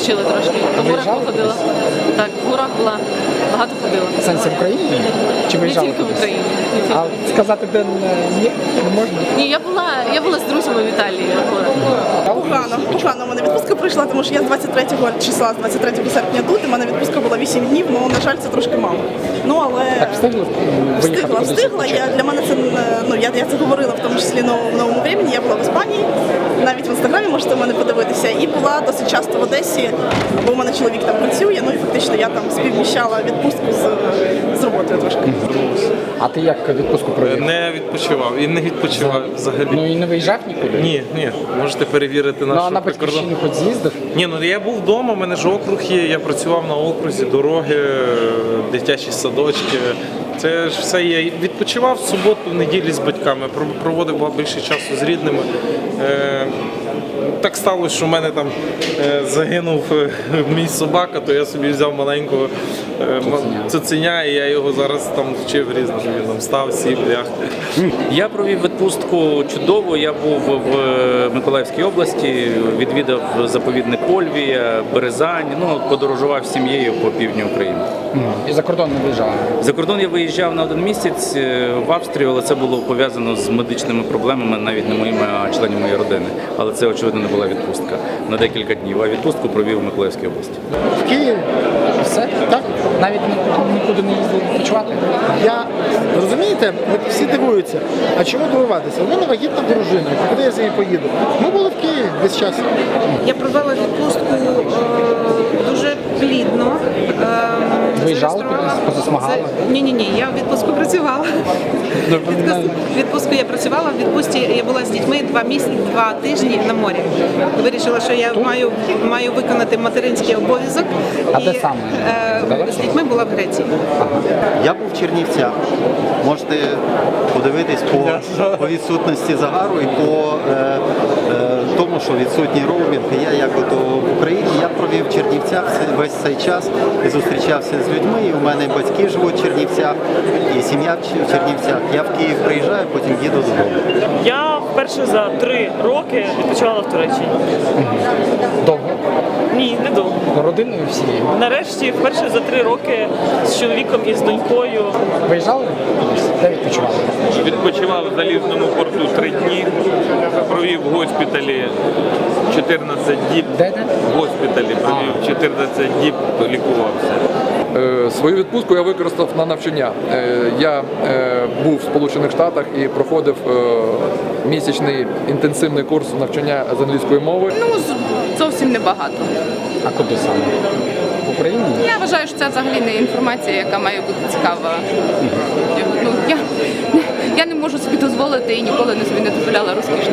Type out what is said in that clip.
відпочила трошки. По горах походила. Так, в горах була, багато ходила. В сенсі в Україні? Чи Не виїжджали тільки в кудись? Україні. не тільки. А сказати, де не, ні, не можна? Ні, я була, я була з друзями в Італії. горах. Погано, погано. У мене відпустка пройшла, тому що я з 23 числа, з 23 серпня тут, і в мене відпустка була 8 днів, ну, на жаль, це трошки мало. Ну, але Так встигли виїхати встигла, кудись встигла. Я, для мене це, е, ну, я, я це говорила, в тому числі на в новому времені. Я була в Іспанії, навіть в інстаграмі можете мене подивитися, і була досить часто в Одесі, бо у мене чоловік там працює, ну і фактично я там співміщала відпустку з, з роботи трошки. А ти як відпустку провів? Не відпочивав і не відпочивав взагалі. Ну і не виїжджав нікуди? Ні, ні, можете перевірити Ну, а на прикордон. батьківщину хоч з'їздив? Ні, ну я був вдома, у мене ж округ є, я працював на окрузі, дороги, дитячі садочки. Це ж все є. Відпочивав в суботу, в неділі з батьками, проводив більше часу з рідними. Е, так сталося, що в мене там е, загинув е, мій собака, то я собі взяв маленького цуценя, і я його зараз там вчив різним. він там став, сів, ляг. Я провів відпустку чудово. Я був в Миколаївській області, відвідав заповідник Ольвія, Березань. Ну подорожував з сім'єю по півдню України. І за кордон не виїжджав? За кордон я виїжджав на один місяць е, в Австрію, але це було пов'язано з медичними проблемами, навіть не моїми, а членів моєї родини. Але це очевидно не була відпустка на декілька днів. А відпустку провів в Миколаївській області. В Києві? Все? Так? Навіть ні- нікуди не їздили відпочивати? Я розумієте, от всі дивуються. А чому дивуватися? У мене вагітна дружина, куди я з нею поїду? Ми були в Києві весь час. Я провела відпустку е, дуже. Позасмагали? Це- Ні, ні, ні. Я в відпустку працювала. Відпустку, відпустку я працювала. В відпустці я була з дітьми два місяці, два тижні на морі. Вирішила, що я маю маю виконати материнський обов'язок. А І, де саме? е, з дітьми була в Греції. Я був в Чернівцях. Можете подивитись по, по відсутності загару і по е, е, тому, що відсутній роумінг. Я як от в Україні я провів в Чернівцях весь цей час і зустрічався з людьми. І у мене батьки живуть в Чернівцях, і сім'я в Чернівцях. Я в Київ приїжджаю, потім їду додому. Я вперше за три роки відпочивала в Туреччині. Довго? Ні, не довго. Родиною всією? Нарешті, вперше за три роки з чоловіком і з донькою. Виїжджали? Де відпочивали? Відпочивав в залізному порту три дні, провів в госпіталі 14 діб. Де? В госпіталі провів 14 діб, лікувався. Е, Свою відпустку я використав на навчання. Е, Я е, був в Сполучених Штатах і проходив місячний інтенсивний курс навчання з англійської мови. Ну, зовсім небагато. А куди саме? В Україні? Я вважаю, що це взагалі не інформація, яка має бути цікава. Ну, я, я не можу собі дозволити і ніколи не собі не дозволяла відпочинків.